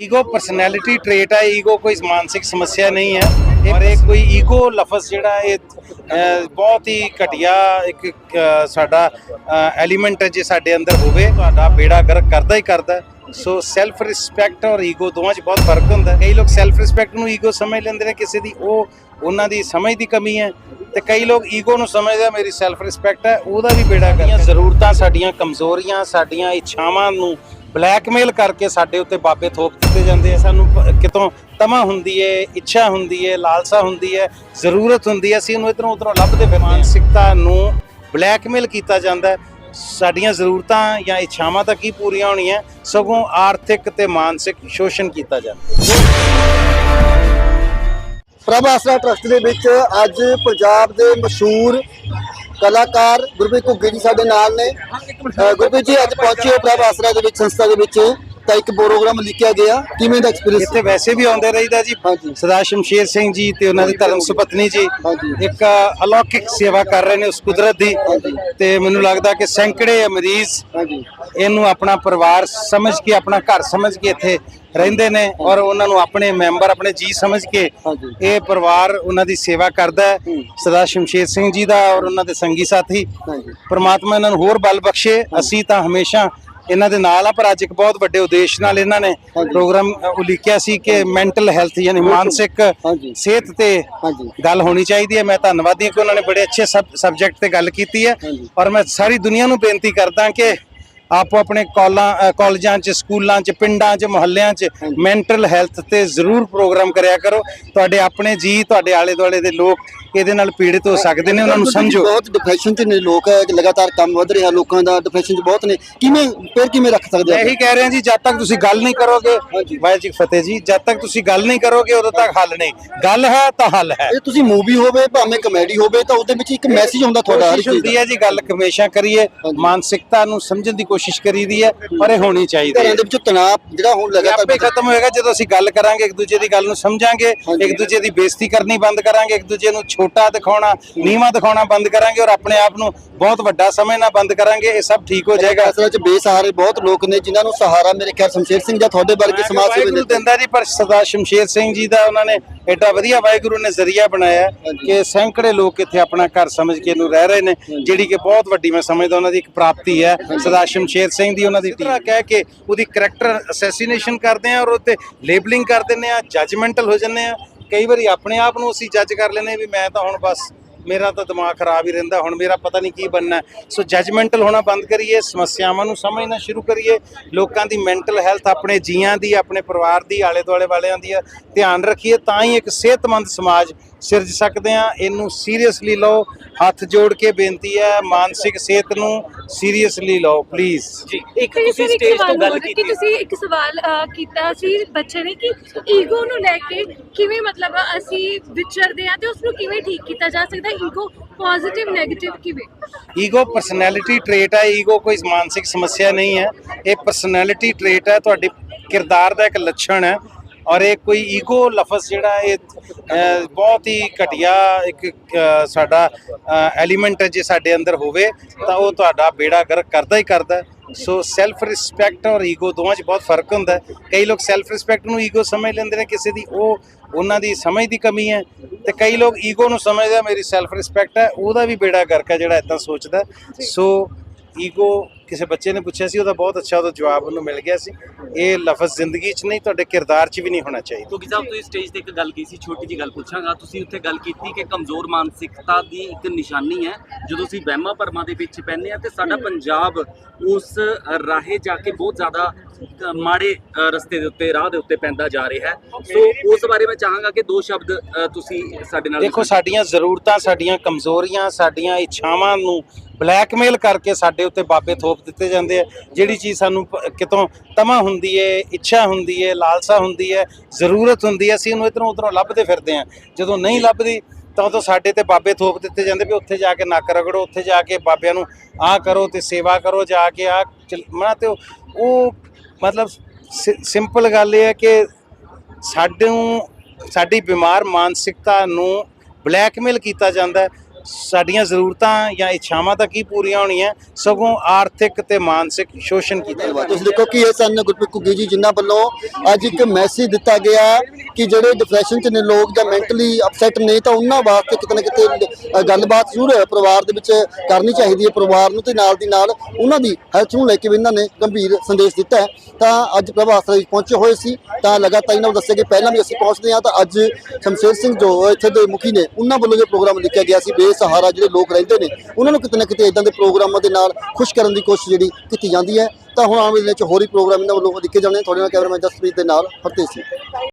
Ego personality trait ਹੈ ego ਕੋਈ ਮਾਨਸਿਕ ਸਮੱਸਿਆ ਨਹੀਂ ਹੈ ਪਰ ਇਹ ਕੋਈ ਈਗੋ ਲਫ਼ਜ਼ ਜਿਹੜਾ ਇਹ ਅਹ, ਬਹੁਤ ਹੀ ਘਟੀਆ ਇੱਕ ਅਹ, ਸਾਡਾ ਐਲੀਮੈਂਟ ਹੈ ਜੇ ਸਾਡੇ ਅੰਦਰ ਹੋਵੇ ਤੁਹਾਡਾ ਬੇੜਾ ਗਰਕ ਕਰਦਾ ਹੀ ਕਰਦਾ ਹੈ। ਸੋ ਸੈਲਫ ਰਿਸਪੈਕਟ ਔਰ ਈਗੋ ਦੋਵਾਂ 'ਚ ਬਹੁਤ ਫ਼ਰਕ ਹੁੰਦਾ ਹੈ। ਕਈ ਲੋਕ ਸੈਲਫ ਰਿਸਪੈਕਟ ਨੂੰ ਈਗੋ ਸਮਝ ਲੈਂਦੇ ਨੇ ਕਿਸੇ ਦੀ ਉਹ ਉਹਨਾਂ ਦੀ ਸਮਝ ਦੀ ਕਮੀ ਹੈ ਤੇ ਕਈ ਲੋਕ ਈਗੋ ਨੂੰ ਸਮਝਦੇ ਆ ਮੇਰੀ ਸੈਲਫ ਰਿਸਪੈਕਟ ਹੈ ਉਹਦਾ ਵੀ ਬੇੜਾ ਗਰਕ ਜ਼ਰੂਰਤਾਂ ਸਾਡੀਆਂ ਕਮਜ਼ੋਰੀਆਂ ਸਾਡੀਆਂ ਇੱਛਾਵਾਂ ਨੂੰ ਬਲੈਕਮੇਲ ਕਰਕੇ ਸਾਡੇ ਉੱਤੇ ਬਾਬੇ ਥੋਪ ਦਿੱਤੇ ਜਾਂਦੇ ਆ। ਸਾਨੂੰ ਕਿਤੋਂ ਤਮਾ ਹੁੰਦੀ ਏ, ਇੱਛਾ ਹੁੰਦੀ ਏ, ਲਾਲਸਾ ਹੁੰਦੀ ਏ, ਜ਼ਰੂਰਤ ਹੁੰਦੀ ਏ, ਅਸੀਂ ਇਹਨੂੰ ਇਧਰੋਂ ਉਧਰੋਂ ਲੱਭਦੇ ਫਿਰਦੇ ਮਾਨਸਿਕਤਾ ਨੂੰ ਬਲੈਕਮੇਲ ਕੀਤਾ ਜਾਂਦਾ ਸਾਡੀਆਂ ਜ਼ਰੂਰਤਾਂ ਜਾਂ ਇੱਛਾਵਾਂ ਤਾਂ ਕੀ ਪੂਰੀਆਂ ਹੋਣੀਆਂ? ਸਗੋਂ ਆਰਥਿਕ ਤੇ ਮਾਨਸਿਕ ਸ਼ੋਸ਼ਣ ਕੀਤਾ ਜਾਂਦਾ ਪ੍ਰਭ ਆਸਰਾ ਟਰਸਟ ਦੇ ਵਿੱਚ ਅੱਜ ਪੰਜਾਬ ਦੇ ਮਸ਼ਹੂਰ ਕਲਾਕਾਰ ਗੁਰਪ੍ਰੀਤ ਘੁੱਗੀ ਜੀ ਸਾਡੇ ਨਾਲ ਨੇ। ਗੁਰਪ੍ਰੀਤ ਜੀ, ਅੱਜ ਪਹੁੰਚੇ ਹੋ ਪ੍ਰਭ ਆਸਰਾ ਦੇ ਵਿੱਚ, ਸੰਸਥਾ ਦੇ ਵਿੱਚ। ਤਾਂ ਇੱਕ ਪ੍ਰੋਗਰਾਮ ਲਿਖਿਆ ਗਿਆ। ਕਿਵੇਂ ਦਾ ਐਕਸਪੀਰੀਅੰਸ ਇੱਥੇ ਵੈਸੇ ਵੀ ਆਉਂਦੇ ਰਹੀਦਾ ਜੀ। ਸਰਦਾਰ ਸ਼ਮਸ਼ੇਰ ਸਿੰਘ ਜੀ ਤੇ ਉਹਨਾਂ ਦੀ ਧਰਮ ਸੁਪਤਨੀ ਜੀ। ਇੱਕ ਅਲੌਕਿਕ ਸੇਵਾ ਕਰ ਰਹੇ ਨੇ ਉਸ ਕੁਦਰਤ ਦੀ। ਤੇ ਮੈਨੂੰ ਲੱਗਦਾ ਕਿ ਸੈਂਕੜੇ ਮਰੀਜ਼ ਇਹਨੂੰ ਆਪਣਾ ਪਰਿਵਾਰ ਸਮਝ ਕੇ ਆਪਣਾ ਘਰ ਸਮਝ ਕੇ ਇੱਥੇ ਰਹਿੰਦੇ ਨੇ ਔਰ ਉਹਨਾਂ ਨੂੰ ਆਪਣੇ ਮੈਂਬਰ ਆਪਣੇ ਜੀ ਸਮਝ ਕੇ। ਇਹ ਪਰਿਵਾਰ ਉਹਨਾਂ ਦੀ ਸੇਵਾ ਕਰਦਾ ਹੈ। ਸਰਦਾਰ ਸ਼ਮਸ਼ੇਰ ਸਿੰਘ ਜੀ ਦਾ ਔਰ ਉਹਨਾਂ ਦੇ ਸੰਗੀ ਸਾਥੀ। ਪਰਮਾਤਮਾ ਇਹਨਾਂ ਨੂੰ ਹੋਰ ਬਲ ਬਖਸ਼ੇ। ਅਸੀਂ ਤਾਂ ਹਮੇਸ਼ਾ ਇਹਨਾਂ ਦੇ ਨਾਲ ਆ ਪਰ ਅੱਜ ਇੱਕ ਬਹੁਤ ਵੱਡੇ ਉਦੇਸ਼ ਨਾਲ ਇਹਨਾਂ ਨੇ। ਪ੍ਰੋਗਰਾਮ ਉਲੀਕਿਆ ਸੀ ਕਿ ਮੈਂਟਲ ਹੈਲਥ ਯਾਨੀ ਮਾਨਸਿਕ। ਸਿਹਤ ਤੇ ਗੱਲ ਹੋਣੀ ਚਾਹੀਦੀ ਹੈ ਮੈਂ ਧੰਨਵਾਦੀ ਹਾਂ ਕਿ ਉਹਨਾਂ ਨੇ ਬੜੇ ਅੱਛੇ ਸਬਜੈਕਟ ਤੇ ਗੱਲ ਕੀਤੀ ਹੈ। ਔਰ ਮੈਂ ਸਾਰੀ ਦੁਨੀਆ ਨੂੰ ਬੇਨਤੀ ਕਰਦਾ ਕਿ ਆਪੋ ਆਪਣੇ ਕਾਲਾਂ ਕਾਲਜਾਂ 'ਚ ਸਕੂਲਾਂ 'ਚ ਪਿੰਡਾਂ 'ਚ ਮੁਹੱਲਿਆਂ 'ਚ। ਮੈਂਟਲ ਹੈਲਥ ਤੇ ਜ਼ਰੂਰ ਪ੍ਰੋਗਰਾਮ ਕਰਿਆ ਕਰੋ ਤੁਹਾਡੇ ਆਪਣੇ ਜੀ ਤੁਹਾਡੇ ਆਲੇ ਦੁਆਲੇ ਦੇ ਲੋਕ ਇਹਦੇ ਨਾਲ ਪੀੜਿਤ ਹੋ ਸਕਦੇ ਨੇ ਉਹਨਾਂ ਨੂੰ ਸਮਝੋ ਬਹੁਤ ਡਿਪਰੈਸ਼ਨ ਚ ਨੇ ਲੋਕ ਲਗਾਤਾਰ ਕੰਮ ਵਧ ਰਿਹਾ ਲੋਕਾਂ ਦਾ ਡਿਪਰੈਸ਼ਨ ਚ ਬਹੁਤ ਨੇ ਕਿਵੇਂ ਫਿਰ ਕਿਵੇਂ ਰੱਖ ਸਕਦੇ? ਇਹੀ ਕਹਿ ਰਿਹਾ ਜੀ ਜਦ ਤੱਕ ਤੁਸੀਂ ਗੱਲ ਨਹੀਂ ਕਰੋਗੇ। ਵਾਹਿਗੁਰੂ ਜੀ ਫਤਿਹ ਜੀ ਜਦ ਤੱਕ ਤੁਸੀਂ ਗੱਲ ਨਹੀਂ ਕਰੋਗੇ ਉਦੋਂ ਤੱਕ ਹੱਲ ਨਹੀਂ ਗੱਲ ਹੈ ਤਾਂ ਹੱਲ ਹੈ ਇਹ ਤੁਸੀਂ ਮੂਵੀ ਹੋਵੇ ਭਾਵੇਂ ਕਮੇਡੀ ਹੋਵੇ ਤਾਂ ਉਹਦੇ ਵਿੱਚ ਇੱਕ ਮੈਸੇਜ ਹੁੰਦਾ ਤੁਹਾਡਾ ਹਰ ਹੁੰਦੀ ਹੈ ਜੀ ਗੱਲ ਹਮੇਸ਼ਾ ਕਰੀਏ। ਮਾਨਸਿਕਤਾ ਨੂੰ ਸਮਝਣ ਦੀ ਕੋਸ਼ਿਸ਼ ਕਰੀਦੀ ਹੈ ਪਰ ਇਹ ਹੋਣੀ ਚਾਹੀਦੀ ਹੈ ਘਰਾਂ ਦੇ ਵਿੱਚੋਂ ਤਣਾਅ ਜਿਹੜਾ ਹੁਣ ਇਹ ਆਪੇ ਲਗਾਤਾਰ ਖਤਮ ਹੋਏਗਾ ਜਦੋਂ ਅਸੀਂ ਗੱਲ ਕਰਾਂਗੇ ਇੱਕ ਦੂਜੇ ਦੀ ਗੱਲ ਨੂੰ ਸਮਝਾਂਗੇ। ਇੱਕ ਦੂਜੇ ਦੀ ਬੇਇੱਜ਼ਤੀ ਕਰਨੀ ਬੰਦ ਕਰਾਂਗੇ ਇੱਕ ਦੂਜੇ ਨੂੰ ਛੋਟਾ ਦਿਖਾਉਣਾ ਨੀਵਾਂ ਦਿਖਾਉਣਾ ਬੰਦ ਕਰਾਂਗੇ ਔਰ ਆਪਣੇ ਆਪ ਨੂੰ ਬਹੁਤ ਵੱਡਾ ਸਮਝਣਾ ਬੰਦ ਕਰਾਂਗੇ ਇਹ ਸਭ ਠੀਕ ਹੋ ਜਾਏਗਾ। ਅਸਲ ਵਿੱਚ ਬੇਸਹਾਰੇ ਬਹੁਤ ਲੋਕ ਨੇ ਜਿਨ੍ਹਾਂ ਨੂੰ ਸਹਾਰਾ ਮੇਰੇ ਖਿਆਲ ਸ਼ਮਸ਼ੇਰ ਸਿੰਘ ਜਾਂ ਤੁਹਾਡੇ ਵਰਗੇ ਸਮਾਜ ਸੇਵੀ ਨੇ ਦਿੰਦਾ ਜੀ ਪਰ ਸਰਦਾਰ ਸ਼ਮਸ਼ੇਰ ਸਿੰਘ ਜੀ ਦਾ ਉਹਨਾਂ ਨੇ ਐਡਾ ਵਧੀਆ ਵਾਹਿਗੁਰੂ ਨੇ ਜ਼ਰੀਆ ਬਣਾਇਆ। ਕਿ ਸੈਂਕੜੇ ਲੋਕ ਇੱਥੇ ਆਪਣਾ ਘਰ ਸਮਝ ਕੇ ਇਹਨੂੰ ਰਹਿ ਰਹੇ ਨੇ ਜਿਹੜੀ ਕਿ ਬਹੁਤ ਵੱਡੀ ਮੈਂ ਸਮਝਦਾ ਉਹਨਾਂ ਦੀ ਇੱਕ ਪ੍ਰਾਪਤੀ ਹੈ ਸਰਦਾਰ ਸ਼ਮਸ਼ੇਰ ਸਿੰਘ ਦੀ ਉਹਨਾਂ ਦੀ ਟੀਮ ਕਹਿ ਕੇ ਉਹਦੀ ਕਰੈਕਟਰ ਅਸੈਸੀਨੇਸ਼ਨ ਕਰਦੇ ਆ ਔਰ ਉੱਤੇ ਲੇਬਲਿੰਗ ਕਰ ਦਿੰਦੇ ਆ ਜੱਜਮੈਂਟਲ ਹੋ ਜੰਨੇ ਆ ਕਈ ਵਾਰੀ ਆਪਣੇ ਆਪ ਨੂੰ ਅਸੀਂ ਜੱਜ ਕਰ ਲੈਨੇ ਵੀ ਮੈਂ ਤਾਂ ਹੁਣ ਬਸ ਮੇਰਾ ਤਾਂ ਦਿਮਾਗ ਖਰਾਬ ਹੀ ਰਹਿੰਦਾ, ਹੁਣ ਮੇਰਾ ਪਤਾ ਨਹੀਂ ਕੀ ਬਣਨਾ। ਸੋ ਜੱਜਮੈਂਟਲ ਹੋਣਾ ਬੰਦ ਕਰੀਏ, ਸਮੱਸਿਆਵਾਂ ਨੂੰ ਸਮਝਣਾ ਸ਼ੁਰੂ ਕਰੀਏ। ਲੋਕਾਂ ਦੀ ਮੈਂਟਲ ਹੈਲਥ ਆਪਣੇ ਜੀਆਂ ਦੀ, ਆਪਣੇ ਪਰਿਵਾਰ ਦੀ ਆਲੇ ਦੁਆਲੇ ਵਾਲਿਆਂ ਦੀ ਧਿਆਨ ਰੱਖੀਏ ਤਾਂ ਹੀ ਇੱਕ ਸਿਹਤਮੰਦ ਸਮਾਜ ਸਿਰਜ ਸਕਦੇ ਆ ਇਹਨੂੰ ਸੀਰੀਅਸਲੀ ਲਓ। ਹੱਥ ਜੋੜ ਕੇ ਬੇਨਤੀ ਹੈ ਮਾਨਸਿਕ ਸਿਹਤ ਨੂੰ ਸੀਰੀਅਸਲੀ ਲਓ ਪਲੀਜ਼ ਜੀ ਇੱਕ ਤੁਸੀਂ ਸਟੇਜ ਤੋਂ ਗੱਲ ਕਿ ਕੀਤੀ। ਤੁਸੀਂ ਇੱਕ ਸਵਾਲ ਕੀਤਾ ਸੀ ਬੱਚੇ ਨੇ ਕਿ ਈਗੋ ਨੂੰ ਲੈ ਕੇ ਕਿਵੇਂ ਮਤਲਬ ਅਸੀਂ ਵਿਚਰਦੇ ਆ ਤੇ ਉਸ ਨੂੰ ਕਿਵੇਂ ਠੀਕ ਕੀਤਾ ਜਾ ਸਕਦਾ? ਈਗੋ ਪੋਜ਼ਿਟਿਵ 네ਗੇਟਿਵ ਕਿਵੇਂ? ਈਗੋ ਪਰਸਨੈਲਿਟੀ ਟ੍ਰੇਟ ਹੈ। ਈਗੋ ਕੋਈ ਮਾਨਸਿਕ ਸਮੱਸਿਆ ਨਹੀਂ ਹੈ। ਇਹ ਪਰਸਨੈਲਿਟੀ ਟ੍ਰੇਟ ਹੈ। ਤੁਹਾਡੇ ਕਿਰਦਾਰ ਦਾ ਇੱਕ ਲੱਛਣ ਹੈ। ਔਰ ਇਹ ਕੋਈ ਈਗੋ ਲਫ਼ਜ਼ ਜਿਹੜਾ ਇਹ ਬਹੁਤ ਹੀ ਘਟੀਆ ਇੱਕ ਸਾਡਾ ਐਲੀਮੈਂਟ ਜੇ ਸਾਡੇ ਅੰਦਰ ਹੋਵੇ, ਤਾਂ ਉਹ ਤੁਹਾਡਾ ਬੇੜਾ ਗਰਕ ਕਰਦਾ ਹੀ ਕਰਦਾ ਸੋ ਸੈਲਫ ਰਿਸਪੈਕਟ ਔਰ ਈਗੋ ਦੋਵਾਂ 'ਚ ਬਹੁਤ ਫ਼ਰਕ ਹੁੰਦਾ ਕਈ ਲੋਕ ਸੈਲਫ ਰਿਸਪੈਕਟ ਨੂੰ ਈਗੋ ਸਮਝ ਲੈਂਦੇ ਨੇ ਕਿਸੇ ਦੀ, ਉਹ ਉਹਨਾਂ ਦੀ ਸਮਝ ਦੀ ਕਮੀ ਹੈ। ਤੇ ਕਈ ਲੋਕ ਈਗੋ ਨੂੰ ਸਮਝਦੇ ਮੇਰੀ ਸੈਲਫ ਰਿਸਪੈਕਟ ਹੈ, ਉਹਦਾ ਵੀ ਬੇੜਾ ਗਰਕ ਹੈ ਜਿਹੜਾ ਇਦਾਂ ਸੋਚਦਾ ਸੋ ਈਗੋ ਕਿਸੇ ਬੱਚੇ ਨੇ ਪੁੱਛਿਆ ਸੀ ਉਹਦਾ ਬਹੁਤ ਅੱਛਾ ਉਹਦਾ ਜਵਾਬ ਉਹਨੂੰ ਮਿਲ ਗਿਆ ਸੀ। ਇਹ ਲਫ਼ਜ਼ ਜ਼ਿੰਦਗੀ 'ਚ ਨਹੀਂ ਤੁਹਾਡੇ ਕਿਰਦਾਰ 'ਚ ਵੀ ਨਹੀਂ ਹੋਣਾ ਚਾਹੀਦਾ। ਕਿਉਂਕਿ ਸਾਹਿਬ ਤੁਸੀਂ ਸਟੇਜ ਤੇ ਇੱਕ ਗੱਲ ਕੀਤੀ ਸੀ ਛੋਟੀ ਜੀ ਗੱਲ ਪੁੱਛਾਂਗਾ। ਤੁਸੀਂ ਉੱਥੇ ਗੱਲ ਕੀਤੀ ਕਿ ਕਮਜ਼ੋਰ ਮਾਨਸਿਕਤਾ ਦੀ ਇੱਕ ਨਿਸ਼ਾਨੀ ਹੈ। ਜਦੋਂ ਅਸੀਂ ਵਹਿਮਾਂ ਭਰਮਾਂ ਦੇ ਵਿੱਚ ਪੈਂਦੇ ਆ ਤੇ ਸਾਡਾ ਪੰਜਾਬ ਉਸ ਰਾਹੇ ਜਾ ਕੇ ਬਹੁਤ ਜ਼ਿਆਦਾ ਮਾੜੇ ਰਸਤੇ ਦੇ ਉੱਤੇ ਰਾਹ ਦੇ ਉੱਤੇ ਪੈਂਦਾ ਜਾ ਰਿਹਾ ਹੈ। ਸੋ ਉਸ ਬਾਰੇ ਮੈਂ ਚਾਹਾਂਗਾ ਕਿ ਦੋ ਸ਼ਬਦ ਤੁਸੀਂ ਸਾਡੇ ਨਾਲ ਦੇਖੋ ਸਾਡੀਆਂ ਜ਼ਰੂਰਤਾਂ ਸਾਡੀਆਂ ਕਮਜ਼ੋਰੀਆਂ ਸਾਡੀਆਂ ਇੱਛਾਵਾਂ ਨੂੰ ਬਲੈਕਮੇਲ ਕਰਕੇ ਸਾਡੇ ਉੱਤੇ ਬਾਬੇ ਥੋਪ ਦਿੱਤੇ ਜਾਂਦੇ ਆ, ਜਿਹੜੀ ਚੀਜ਼ ਸਾਨੂੰ ਪ- ਕਿਤੋਂ ਤਮਾ ਹੁੰਦੀ ਏ, ਇੱਛਾ ਹੁੰਦੀ ਏ, ਲਾਲਸਾ ਹੁੰਦੀ ਏ, ਜ਼ਰੂਰਤ ਹੁੰਦੀ ਏ, ਅਸੀਂ ਉਹਨੂੰ ਇਧਰੋਂ ਉਧਰੋਂ ਲੱਭਦੇ ਫਿਰਦੇ ਆ। ਜਦੋਂ ਨਹੀਂ ਲੱਭਦੀ, ਤਾਂ ਉਦੋਂ ਸਾਡੇ ਤੇ ਬਾਬੇ ਥੋਪ ਦਿੱਤੇ ਜਾਂਦੇ ਵੀ ਉੱਥੇ ਜਾ ਕੇ ਨੱਕ ਰਗੜੋ, ਉੱਥੇ ਜਾ ਕੇ ਬਾਬਿਆਂ ਨੂੰ ਆਹ ਕਰੋ ਤੇ ਸੇਵਾ ਕਰੋ, ਜਾ ਕੇ ਆ ਮਨਾ ਤੇ ਉਹ- ਉਹ ਮਤਲਬ ਸਿੰਪਲ ਗੱਲ ਇਹ ਹੈ ਕਿ ਸਾਨੂੰ ਸਾਡੀ ਬਿਮਾਰ ਮਾਨਸਿਕਤਾ ਨੂੰ ਬਲੈਕਮੇਲ ਕੀਤਾ ਜਾਂਦਾ ਹੈ। ਸਾਡੀਆਂ ਜ਼ਰੂਰਤਾਂ ਜਾਂ ਇੱਛਾਵਾਂ ਤਾਂ ਕੀ ਪੂਰੀਆਂ ਹੋਣੀਆਂ? ਸਗੋਂ ਆਰਥਿਕ ਤੇ ਮਾਨਸਿਕ ਸ਼ੋਸ਼ਣ ਕੀਤਾ ਧੰਨਵਾਦ। ਤੁਸੀਂ ਦੇਖੋ ਕਿ ਇਹ ਸਨ ਗੁਰਪ੍ਰੀਤ ਘੁੱਗੀ ਜੀ ਜਿਨ੍ਹਾਂ ਵੱਲੋਂ ਅੱਜ ਇੱਕ ਮੈਸੇਜ ਦਿੱਤਾ ਗਿਆ ਕਿ ਜਿਹੜੇ ਡਿਪਰੈਸ਼ਨ 'ਚ ਨੇ ਲੋਕ ਜਾਂ ਮੈਂਟਲੀ ਅਪਸੈਟ ਨੇ ਤਾਂ ਉਹਨਾਂ ਵਾਸਤੇ ਕਿਤੇ ਨਾ ਕਿਤੇ ਗੱਲਬਾਤ ਜ਼ਰੂਰ ਪਰਿਵਾਰ ਦੇ ਵਿੱਚ ਕਰਨੀ ਚਾਹੀਦੀ ਹੈ ਪਰਿਵਾਰ ਨੂੰ ਤੇ ਨਾਲ ਦੀ ਨਾਲ ਉਹਨਾਂ ਦੀ ਹੈਲਥ ਨੂੰ ਲੈ ਕੇ ਵੀ ਇਹਨਾਂ ਨੇ ਗੰਭੀਰ ਸੰਦੇਸ਼ ਦਿੱਤਾ ਹੈ। ਤਾਂ ਅੱਜ ਪ੍ਰਭਾ ਆਸਰਾ ਵਿੱਚ ਪਹੁੰਚੇ ਹੋਏ ਸੀ ਤਾਂ ਲਗਾਤਾਰ ਇਹਨਾਂ ਨੂੰ ਦੱਸਿਆ ਕਿ ਪਹਿਲਾਂ ਵੀ ਅਸੀਂ ਪਹੁੰਚਦੇ ਹਾਂ ਤਾਂ ਅੱਜ ਸ਼ਮਸ਼ੇਰ ਸਿੰਘ ਜੋ ਇੱਥੇ ਦੇ ਮੁਖੀ ਨੇ ਉਹਨਾਂ ਵੱਲੋਂ ਜੋ ਪ੍ਰੋਗਰਾਮ ਲਿਖਿਆ ਗਿਆ ਸੀ ਸਹਾਰਾ ਜਿਹੜੇ ਲੋਕ ਰਹਿੰਦੇ ਨੇ, ਉਹਨਾਂ ਨੂੰ ਕਿਤੇ ਨਾ ਕਿਤੇ ਇਦਾਂ ਦੇ ਪ੍ਰੋਗਰਾਮਾਂ ਦੇ ਨਾਲ ਖੁਸ਼ ਕਰਨ ਦੀ ਕੋਸ਼ਿਸ਼ ਜਿਹੜੀ ਕੀਤੀ ਜਾਂਦੀ ਹੈ। ਤਾਂ ਹੁਣ ਆਉਣ ਵਾਲੇ ਦਿਨਾਂ 'ਚ ਹੋਰ ਹੀ ਪ੍ਰੋਗਰਾਮ ਇਹਨਾਂ ਵੱਲੋਂ ਲਿਖੇ ਜਾਣੇ ਤੁਹਾਡੇ ਨਾਲ ਕੈਮਰਾਮੈਨ ਜਸਪ੍ਰੀਤ ਦੇ ਨਾਲ ਹਰਤੇਜ ਸਿੰਘ।